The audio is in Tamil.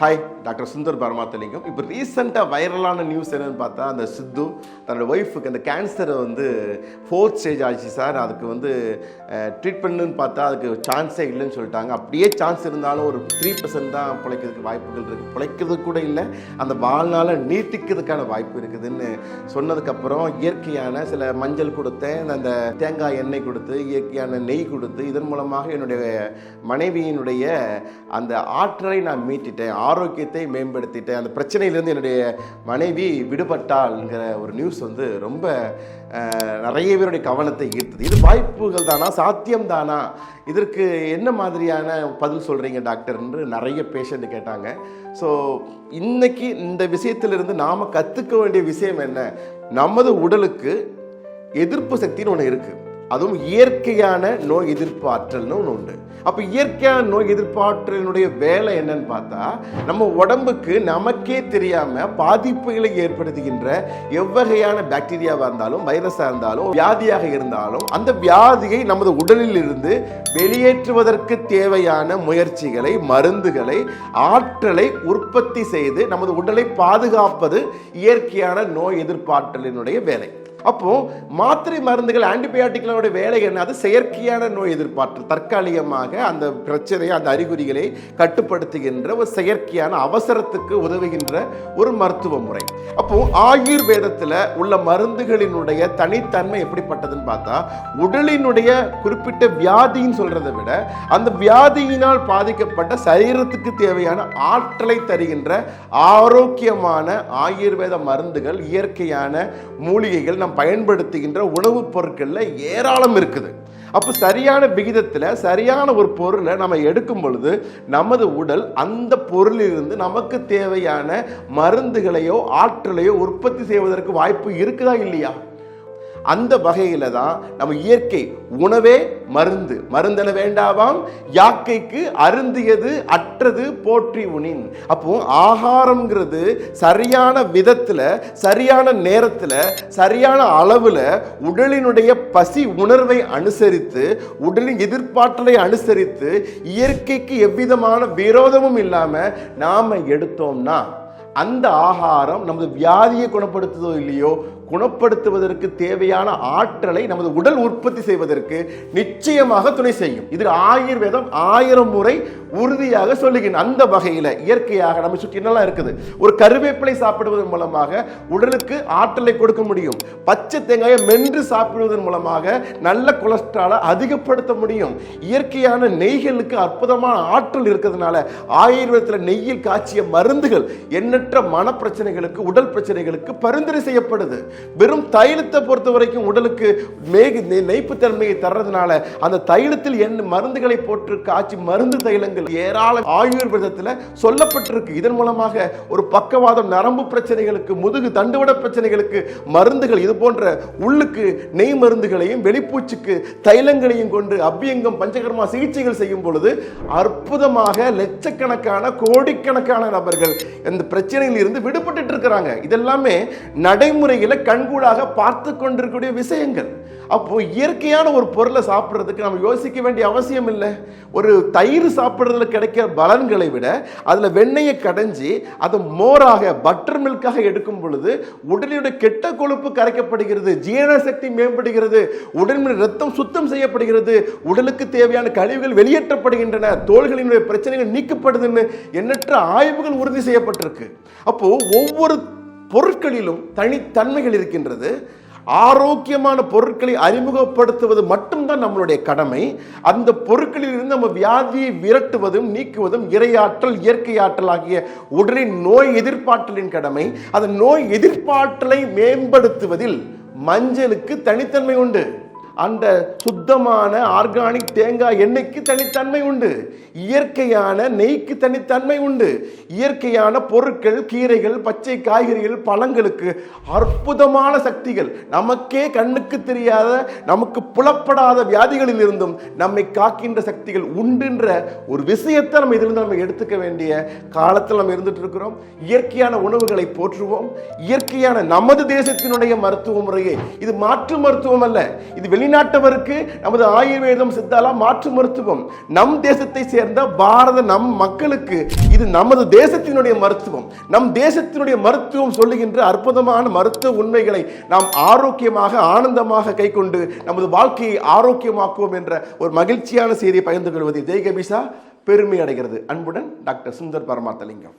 ஹாய் டாக்டர் சுந்தர் பரமாத்தலிங்கம் இப்போ ரீசெண்டாக வைரலான நியூஸ் என்னென்னு பார்த்தா அந்த சித்து தன்னோட ஒய்ஃபுக்கு அந்த கேன்சரை வந்து ஃபோர்த் ஸ்டேஜ் ஆச்சு சார். அதுக்கு வந்து ட்ரீட்மெண்ட்னு பார்த்தா அதுக்கு சான்ஸே இல்லைன்னு சொல்லிட்டாங்க. அப்படியே சான்ஸ் இருந்தாலும் ஒரு த்ரீ பர்சன்ட் தான் பிழைக்கிறதுக்கு வாய்ப்புகள் இருக்குது பிழைக்கிறது கூட இல்லை. அந்த வாழ்நாளை நீட்டிக்கிறதுக்கான வாய்ப்பு இருக்குதுன்னு சொன்னதுக்கப்புறம் இயற்கையான சில மஞ்சள் கொடுத்தேன். அந்த தேங்காய் எண்ணெய் கொடுத்து இயற்கையான நெய் கொடுத்து இதன் மூலமாக என்னுடைய மனைவியினுடைய அந்த ஆற்றலை நான் மீட்டிட்டேன். ஆரோக்கியத்தை மேம்படுத்திட்டேன். அந்த பிரச்சனையிலேருந்து என்னுடைய மனைவி விடுபட்டாள்ங்கிற ஒரு நியூஸ் வந்து ரொம்ப நிறைய பேருடைய கவனத்தை ஈர்த்தது. இது வாய்ப்புகள் தானா? சாத்தியம் தானா? இதற்கு என்ன மாதிரியான பதில் சொல்கிறீங்க டாக்டர் என்று நிறைய பேஷண்ட் கேட்டாங்க. ஸோ இன்னைக்கு இந்த விஷயத்திலிருந்து நாம் கற்றுக்க வேண்டிய விஷயம் என்ன? நமது உடலுக்கு எதிர்ப்பு சக்தின்னு ஒன்று இருக்குது அதுவும் இயற்கையான நோய் எதிர்ப்பாற்றல்னு ஒன்று உண்டு. அப்போ இயற்கையான நோய் எதிர்ப்பாற்றலினுடைய வேலை என்னன்னு பார்த்தா நம்ம உடம்புக்கு நமக்கே தெரியாமல் பாதிப்புகளை ஏற்படுத்துகின்ற எவ்வகையான பாக்டீரியாவாக இருந்தாலும் வைரஸாக இருந்தாலும் வியாதியாக இருந்தாலும் அந்த வியாதியை நமது உடலில் இருந்து வெளியேற்றுவதற்கு தேவையான முயற்சிகளை மருந்துகளை ஆற்றலை உற்பத்தி செய்து நமது உடலை பாதுகாப்பது இயற்கையான நோய் எதிர்ப்பாற்றலினுடைய வேலை. அப்போ மாத்திரை மருந்துகள் ஆன்டிபயாட்டிக்களோட வேலை என்ன? அது செயற்கையான நோய் எதிர்ப்பாற்றல். தற்காலிகமாக அந்த பிரச்சனையை அந்த அறிகுறிகளை கட்டுப்படுத்துகின்ற ஒரு செயற்கையான அவசரத்துக்கு உதவுகின்ற ஒரு மருத்துவ முறை. அப்போ ஆயுர்வேதத்தில் உள்ள மருந்துகளினுடைய தனித்தன்மை எப்படிப்பட்டதுன்னு பார்த்தா உடலினுடைய குறிப்பிட்ட வியாதின்னு சொல்றதை விட அந்த வியாதியினால் பாதிக்கப்பட்ட சரீரத்துக்கு தேவையான ஆற்றலை தருகின்ற ஆரோக்கியமான ஆயுர்வேத மருந்துகள் இயற்கையான மூலிகைகள் நாம் பயன்படுத்துகின்ற உணவுப் பொருட்களில் ஏராளம் இருக்குது. அப்போ சரியான விகிதத்தில் சரியான ஒரு பொருளை நம்ம எடுக்கும் பொழுது நமது உடல் அந்த பொருளிலிருந்து நமக்கு தேவையான மருந்துகளையோ ஆற்றலையோ உற்பத்தி செய்வதற்கு வாய்ப்பு இருக்குதா இல்லையா? அந்த வகையில தான் நம்ம இயற்கை உணவே மருந்து. மருந்தென வேண்டாவாம் யாக்கைக்கு அருந்தியது அற்றது போற்றி உனின். அப்போ ஆகாரம்ங்கிறது சரியான விதத்துல சரியான நேரத்துல சரியான அளவுல உடலினுடைய பசி உணர்வை அனுசரித்து உடலின் எதிர்ப்பாற்றலை அனுசரித்து இயற்கைக்கு எவ்விதமான விரோதமும் இல்லாம நாம எடுத்தோம்னா அந்த ஆகாரம் நமது வியாதியை குணப்படுத்துதோ இல்லையோ குணப்படுத்துவதற்கு தேவையான ஆற்றலை நமது உடல் உற்பத்தி செய்வதற்கு நிச்சயமாக துணை செய்யும். இது ஆயுர்வேதம் ஆயிரம் முறை உறுதியாக சொல்லுகின்ற அந்த வகையில் இயற்கையாக நம்ம சுற்றி என்னெல்லாம் இருக்குது? ஒரு கருவேப்பிலை சாப்பிடுவதன் மூலமாக உடலுக்கு ஆற்றலை கொடுக்க முடியும். பச்சை தேங்காயை மென்று சாப்பிடுவதன் மூலமாக நல்ல கொலஸ்ட்ராலை அதிகப்படுத்த முடியும். இயற்கையான நெய்களுக்கு அற்புதமான ஆற்றல் இருக்கிறதுனால ஆயுர்வேதத்தில் நெய்யில் காய்ச்சிய மருந்துகள் எண்ணற்ற மனப்பிரச்சனைகளுக்கு உடல் பிரச்சனைகளுக்கு பரிந்துரை செய்யப்படுது. வெறும் தைலத்தை பொறுத்த வரைக்கும் உடலுக்கு மேகு நெ- நெய்ப்புத்தன்மையை தர்றதுனால அந்த தைலத்தில் என்ன மருந்துகளை போட்டு காய்ச்சி மருந்து தைலங்கள் ஏராளம் ஆயுர்வேதத்தில் சொல்லப்பட்டிருக்கு. இதன் மூலமாக ஒரு பக்கவாதம் நரம்பு பிரச்சனைகளுக்கு முதுகு தண்டுவட பிரச்சனைகளுக்கு மருந்துகள் இது போன்ற உள்ளுக்கு நெய் மருந்துகளையும் வெளிப்பூச்சுக்கு தைலங்களையும் கொண்டு அபியங்கம் பஞ்சகர்மா சிகிச்சைகள் செய்யும் பொழுது அற்புதமாக லட்சக்கணக்கான கோடிக்கணக்கான நபர்கள் இந்த பிரச்சனையில் இருந்து விடுபட்டு இருக்கிறாங்க. இதெல்லாமே நடைமுறையில் கண்கூடாக பார்த்து கொண்டிருக்கக்கூடிய விஷயங்கள். அப்போ இயற்கையான ஒரு பொருளை சாப்பிட்றதுக்கு நம்ம யோசிக்க வேண்டிய அவசியம் இல்லை. ஒரு தயிர் சாப்பிட்றதுல கிடைக்கிற பலன்களை விட அதில் வெண்ணெயை கடைஞ்சி அதை மோராக பட்டர் மில்காக எடுக்கும் பொழுது உடலினுடைய கெட்ட கொழுப்பு கரைக்கப்படுகிறது ஜீரண சக்தி மேம்படுகிறது உடலின் ரத்தம் சுத்தம் செய்யப்படுகிறது உடலுக்கு தேவையான கழிவுகள் வெளியேற்றப்படுகின்றன தோள்களினுடைய பிரச்சனைகள் நீக்கப்படுதுன்னு எண்ணற்ற ஆய்வுகள் உறுதி செய்யப்பட்டிருக்கு. அப்போ ஒவ்வொரு பொருட்களிலும் தனித்தன்மைகள் இருக்கின்றது. ஆரோக்கியமான பொருட்களை அறிமுகப்படுத்துவது மட்டும்தான் நம்மளுடைய கடமை. அந்த பொருட்களில் இருந்து நம்ம வியாதியை விரட்டுவதும் நீக்குவதும் இறையாற்றல் இயற்கை ஆற்றல் ஆகிய உடலின் நோய் எதிர்ப்பாற்றலின் கடமை. அந்த நோய் எதிர்ப்பாற்றலை மேம்படுத்துவதில் மஞ்சளுக்கு தனித்தன்மை உண்டு. அந்த சுத்தமான ஆர்கானிக் தேங்காய் எண்ணெய்க்கு தனித்தன்மை உண்டு. இயற்கையான நெய்க்கு தனித்தன்மை உண்டு. இயற்கையான பொருட்கள் கீரைகள் பச்சை காய்கறிகள் பழங்களுக்கு அற்புதமான சக்திகள். நமக்கே கண்ணுக்கு தெரியாத நமக்கு புலப்படாத வியாதிகளில் இருந்தும் நம்மை காக்கின்ற சக்திகள் உண்டுன்ற ஒரு விஷயத்தை நம்ம இதிலிருந்து நம்ம எடுத்துக்க வேண்டிய காலத்தில் நம்ம இருந்துட்டு இருக்கிறோம். இயற்கையான உணவுகளை போற்றுவோம். இயற்கையான நமது தேசத்தினுடைய மருத்துவ முறையை. இது மாற்று மருத்துவம் அல்ல. இது வெளி வெளிநாட்டவருக்கு நமது ஆயுர்வேதம் சித்தாலா மாற்று மருத்துவம். நம் தேசத்தை சேர்ந்த பாரத நம் மக்களுக்கு இது நமது தேசத்தினுடைய மருத்துவம். நம் தேசத்தினுடைய மருத்துவம் சொல்லுகின்ற அற்புதமான மருத்துவ உண்மைகளை நாம் ஆரோக்கியமாக ஆனந்தமாக கைக்கொண்டு நமது வாழ்க்கையை ஆரோக்கியமாக்குவோம் என்ற ஒரு மகிழ்ச்சியான செய்தியை பகிர்ந்து கொள்வது. ஜெய்கபிசா பெருமை அடைகிறது. அன்புடன் டாக்டர் சுந்தர் பரமாத்தலிங்கம்.